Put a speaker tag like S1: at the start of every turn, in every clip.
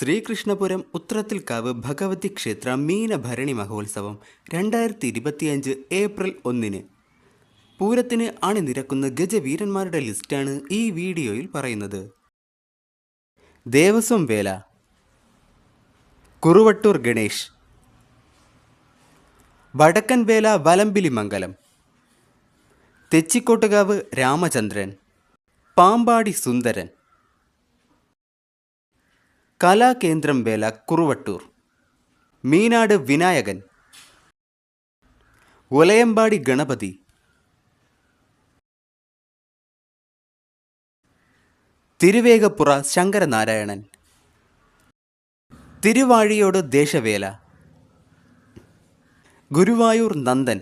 S1: ശ്രീകൃഷ്ണപുരം ഉത്രത്തിൽക്കാവ് ഭഗവതി ക്ഷേത്ര മീനഭരണി മഹോത്സവം രണ്ടായിരത്തി ഇരുപത്തിയഞ്ച് ഏപ്രിൽ ഒന്നിന്. പൂരത്തിന് അണിനിരക്കുന്ന ഗജവീരന്മാരുടെ ലിസ്റ്റാണ് ഈ വീഡിയോയിൽ പറയുന്നത്. ദേവസ്വം വേല. കുറുവട്ടൂർ ഗണേഷ്. വടക്കൻ വേല വലമ്പിലി മംഗലം. Thechikottukavu Ramachandran. Pampady Sundaran. Kalakendram Vela Kuruvattoor. Meenad Vinayakan. Olayambadi Ganapathy. Thiruvegappura Sankaranarayanan. Thiruvazhiyode Deshavela. Guruvayur Nandan.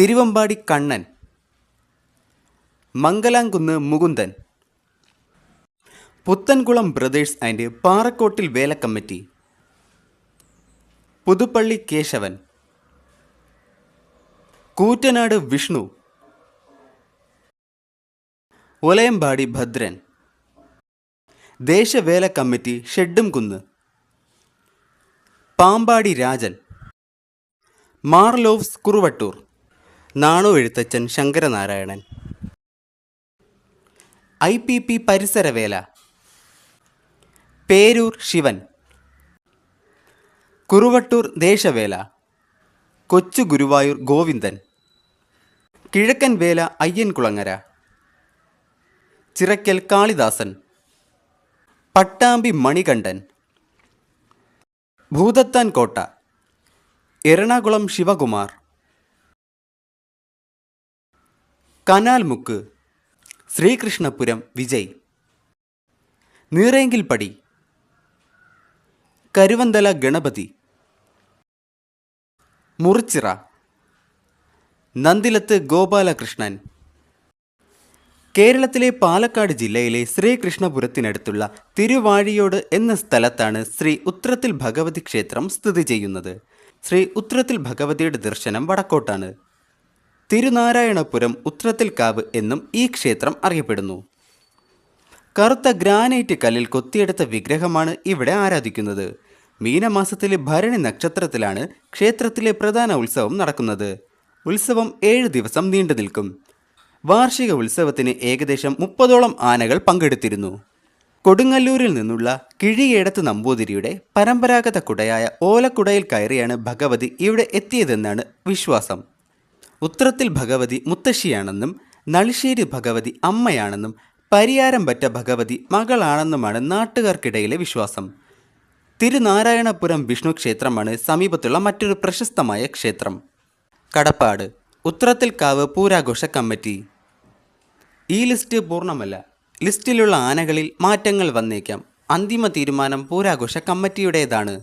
S1: Thiruvambadi Kannan. Mangalamkunnu Mukundan. Puthenkulam brothers and Parakkottil Vela committee. Puthuppally Kesavan. Koottanad Vishnu. Olayambadi Bhadran. Deshavela committee ഷെഡും കുന്ന്. Pampady Rajan. മാർലോവ്സ് Kuruvattoor. Nanu Ezhuthachan Sankaranarayanan. I P P പരിസരവേല. Peroor Shivan. Kuruvattoor ദേശവേല. കൊച്ചു ഗുരുവായൂർ ഗോവിന്ദൻ. കിഴക്കൻ വേല അയ്യൻകുളങ്ങര ചിറക്കൽ കാളിദാസൻ. പട്ടാമ്പി മണികണ്ഠൻ. ഭൂതത്താൻ കോട്ട. എറണാകുളം ശിവകുമാർ. കനാൽമുക്ക്. ശ്രീകൃഷ്ണപുരം വിജയ്. നീറേങ്കിൽപ്പടി. കരുവന്തല ഗണപതി. മുറിച്ചിറ. നന്ദിലത്ത് ഗോപാലകൃഷ്ണൻ. കേരളത്തിലെ പാലക്കാട് ജില്ലയിലെ ശ്രീകൃഷ്ണപുരത്തിനടുത്തുള്ള തിരുവാഴിയോട് എന്ന സ്ഥലത്താണ് ശ്രീ ഉത്രത്തിൽ ഭഗവതി ക്ഷേത്രം സ്ഥിതി ചെയ്യുന്നത്. ശ്രീ ഉത്രത്തിൽ ഭഗവതിയുടെ ദർശനം വടക്കോട്ടാണ്. തിരുനാരായണപുരം ഉത്രത്തിൽ കാവ് എന്നും ഈ ക്ഷേത്രം അറിയപ്പെടുന്നു. കറുത്ത ഗ്രാനൈറ്റ് കല്ലിൽ കൊത്തിയെടുത്ത വിഗ്രഹമാണ് ഇവിടെ ആരാധിക്കുന്നത്. മീനമാസത്തിലെ ഭരണി നക്ഷത്രത്തിലാണ് ക്ഷേത്രത്തിലെ പ്രധാന ഉത്സവം നടക്കുന്നത്. ഉത്സവം ഏഴ് ദിവസം നീണ്ടു നിൽക്കും. വാർഷിക ഉത്സവത്തിന് ഏകദേശം മുപ്പതോളം ആനകൾ പങ്കെടുത്തിരുന്നു. കൊടുങ്ങല്ലൂരിൽ നിന്നുള്ള കിഴിയേടത്ത് നമ്പൂതിരിയുടെ പരമ്പരാഗത കുടയായ ഓലക്കുടയിൽ കയറിയാണ് ഭഗവതി ഇവിടെ എത്തിയതെന്നാണ് വിശ്വാസം. ഉത്രത്തിൽ ഭഗവതി മുത്തശ്ശിയാണെന്നും നളിശ്ശേരി ഭഗവതി അമ്മയാണെന്നും പരിയാരം പറ്റ ഭഗവതി മകളാണെന്നുമാണ് നാട്ടുകാർക്കിടയിലെ വിശ്വാസം. തിരുനാരായണപുരം വിഷ്ണു ക്ഷേത്രമാണ് സമീപത്തുള്ള മറ്റൊരു പ്രശസ്തമായ ക്ഷേത്രം. കടപ്പാട് ഉത്രത്തിൽ കാവ് പൂരാഘോഷ കമ്മിറ്റി. ഈ ലിസ്റ്റ് പൂർണമല്ല. ലിസ്റ്റിലുള്ള ആനകളിൽ മാറ്റങ്ങൾ വന്നേക്കാം. അന്തിമ തീരുമാനം പൂരാഘോഷ കമ്മിറ്റിയുടേതാണ്.